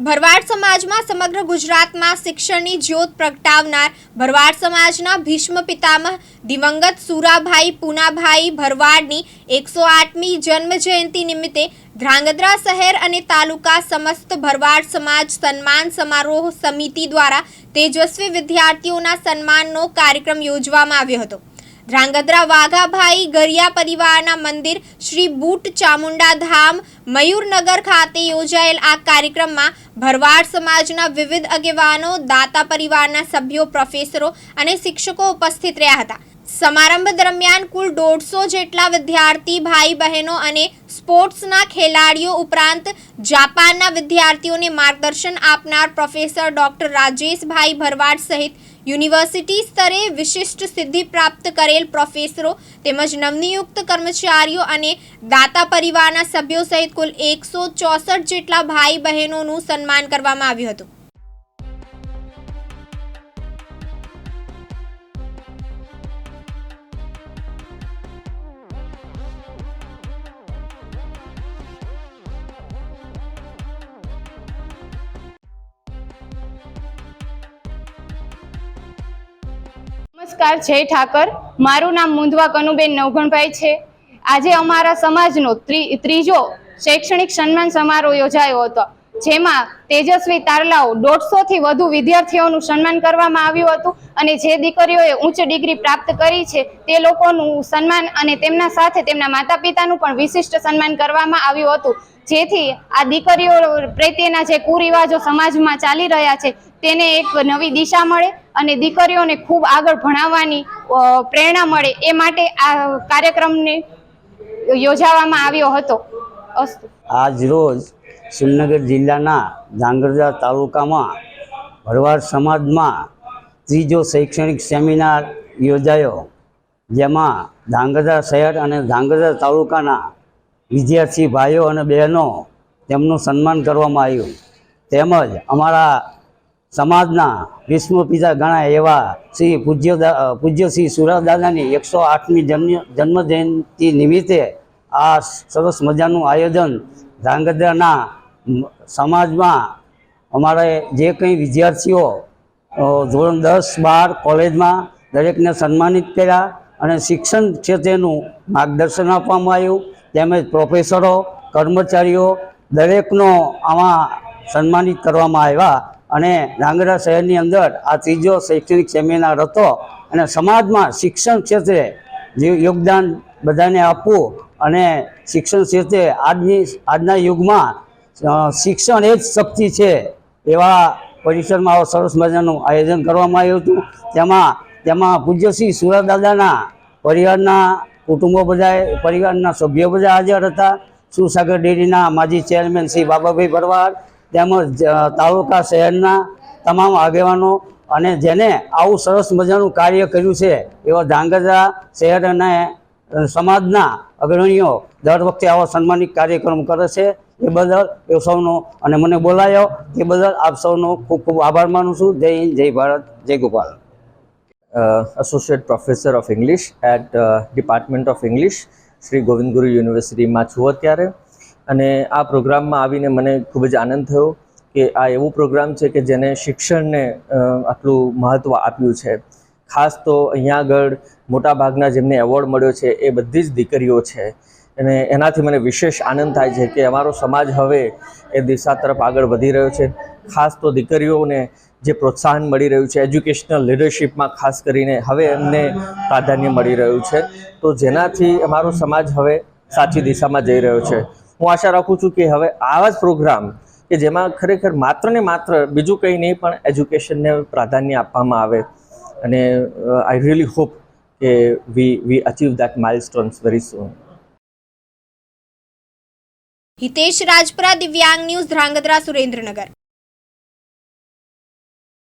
ભરવાડ સમાજમાં સમગ્ર ગુજરાતમાં શિક્ષણની જ્યોત પ્રગટાવનાર ભરવાડ સમાજના ભીષ્મ પિતામહ દિવંગત સુરાભાઈ પૂનાભાઈ ભરવાડની એકસો આઠમી જન્મ જયંતિ નિમિત્તે ધ્રાંગધ્રા શહેર અને તાલુકા સમસ્ત ભરવાડ સમાજ સન્માન સમારોહ સમિતિ દ્વારા તેજસ્વી વિદ્યાર્થીઓના સન્માનનો કાર્યક્રમ યોજવામાં આવ્યો હતો. ધ્રાંગધ્રા વાઘાભાઈ ગરિયા પરિવારના મંદિર શ્રી બુટ ચામુંડા ધામ મયુરનગર ખાતે યોજાયેલ આ કાર્યક્રમમાં ભરવાડ સમાજના વિવિધ આગેવાનો, દાતા પરિવારના સભ્યો, પ્રોફેસરો અને શિક્ષકો ઉપસ્થિત રહ્યા હતા. સમારંભ દરમિયાન કુલ દોઢસો જેટલા વિદ્યાર્થી, ભાઈ બહેનો અને સ્પોર્ટ્સના ખેલાડીઓ ઉપરાંત જાપાનના વિદ્યાર્થીઓને માર્ગદર્શન આપનાર પ્રોફેસર ડોક્ટર રાજેશભાઈ ભરવાડ સહિત યુનિવર્સિટી સ્તરે વિશિષ્ટ સિદ્ધિ પ્રાપ્ત કરેલ પ્રોફેસરો તેમજ નવનિયુક્ત કર્મચારીઓ અને દાતા પરિવારના સભ્યો સહિત કુલ એકસો ચોસઠ જેટલા ભાઈ બહેનોનું સન્માન કરવામાં આવ્યું હતું. નમસ્કાર, જય ઠાકર. મારું નામ મુંદવા કનુબેન નવઘણભાઈ છે. આજે અમારા સમાજનો ત્રીજો શૈક્ષણિક સન્માન સમારોહ યોજાયો હતો, જેમાં તેજસ્વી તારલાઓ દોઢસોથી વધુ વિદ્યાર્થીઓનું સન્માન કરવામાં આવ્યું હતું અને જે દીકરીઓએ ઉચ્ચ ડિગ્રી પ્રાપ્ત કરી છે, તે લોકોનું સન્માન અને તેમના સાથે તેમના માતા પિતાનું પણ વિશિષ્ટ સન્માન કરવામાં આવ્યું હતું. જેથી આ દીકરીઓ પ્રત્યેના જે કુરિવાજો સમાજમાં ચાલી રહ્યા છે, તેને એક નવી દિશા મળે અને દીકરીઓને ખૂબ આગળ ભણાવવાની પ્રેરણા મળે એ માટે આ કાર્યક્રમને યોજાવામાં આવ્યો હતો. અસ્તુ. આજ રોજ સુરનગર જિલ્લાના ધાંગધ્રા તાલુકામાં ભરવાડ સમાજમાં ત્રીજો શૈક્ષણિક સેમિનાર યોજાયો, જેમાં ધાંગધ્રા શહેર અને ધાંગધ્રા તાલુકાના વિદ્યાર્થી ભાઈઓ અને બહેનો તેમનું સન્માન કરવામાં આવ્યું. તેમજ અમારા સમાજના વિશ્વ પિતા ગણાય એવા શ્રી પૂજ્ય પૂજ્ય શ્રી સુરદાદાની એકસો આઠમી જન્મ જન્મજયંતિ નિમિત્તે આ સરસ મજાનું આયોજન ધ્રાંગધ્રાના સમાજમાં અમારે જે કંઈ વિદ્યાર્થીઓ ધોરણ દસ બાર કોલેજમાં દરેકને સન્માનિત કર્યા અને શિક્ષણ ક્ષેત્રેનું માર્ગદર્શન આપવામાં આવ્યું. તેમજ પ્રોફેસરો, કર્મચારીઓ દરેકનો આમાં સન્માનિત કરવામાં આવ્યા. અને ડાંગરા શહેરની અંદર આ ત્રીજો શૈક્ષણિક સેમિનાર હતો અને સમાજમાં શિક્ષણ ક્ષેત્રે જે યોગદાન બધાને આપવું અને શિક્ષણ ક્ષેત્રે આજની, આજના યુગમાં શિક્ષણ એ જ શક્તિ છે એવા પરિસરમાં આવો સરસ મજાનું આયોજન કરવામાં આવ્યું હતું. તેમાં તેમાં પૂજ્યશ્રી સુરદાદાના પરિવારના કુટુંબો બધા પરિવારના સભ્યો બધા હાજર હતા. સુસાગર ડેરીના માજી ચેરમેન શ્રી બાબાભાઈ ભરવાડ તેમજ તાલુકા શહેરના તમામ આગેવાનો અને જેને આવું સરસ મજાનું કાર્ય કર્યું છે, એવા ધ્રાંગધ્રા શહેર અને સમાજના અગ્રણીઓ દર વખતે આવા સન્માનિત કાર્યક્રમ કરે છે. એ બદલ એ સૌનો અને મને બોલાયો. એ બદલ આપ સૌનો ખૂબ ખૂબ આભાર માનું છું. જય હિન્દ, જય ભારત, જય Gopal. Associate professor of English at department of English Shri Govind Guru યુનિવર્સિટીમાં છું અત્યારે. અને આ પ્રોગ્રામમાં આવીને મને ખૂબ જ આનંદ થયો કે આ એવું પ્રોગ્રામ છે કે જેને શિક્ષણને આટલું મહત્ત્વ આપ્યું છે. ખાસ તો અહીંયા આગળ મોટાભાગના જેમને એવોર્ડ મળ્યો છે એ બધી જ દીકરીઓ છે. અને એનાથી મને વિશેષ આનંદ થાય છે કે અમારો સમાજ હવે એ દિશા તરફ આગળ વધી રહ્યો છે. ખાસ તો દીકરીઓને જે પ્રોત્સાહન મળી રહ્યું છે, એજ્યુકેશનલ લીડરશિપમાં ખાસ કરીને હવે એમને પ્રાધાન્ય મળી રહ્યું છે. તો જેનાથી અમારો સમાજ હવે સાચી દિશામાં જઈ રહ્યો છે. હું આશા રાખું છું કે હવે આવા જ પ્રોગ્રામ કે જેમાં ખરેખર માત્ર ને માત્ર બીજું કંઈ નહીં, પણ એજ્યુકેશનને પ્રાધાન્ય આપવામાં આવે. અને આઈ રિયલી હોપ કે we we achieve that milestones very soon Hitesh Rajpara, Divyang news, Dhrangadhra, Surendranagar.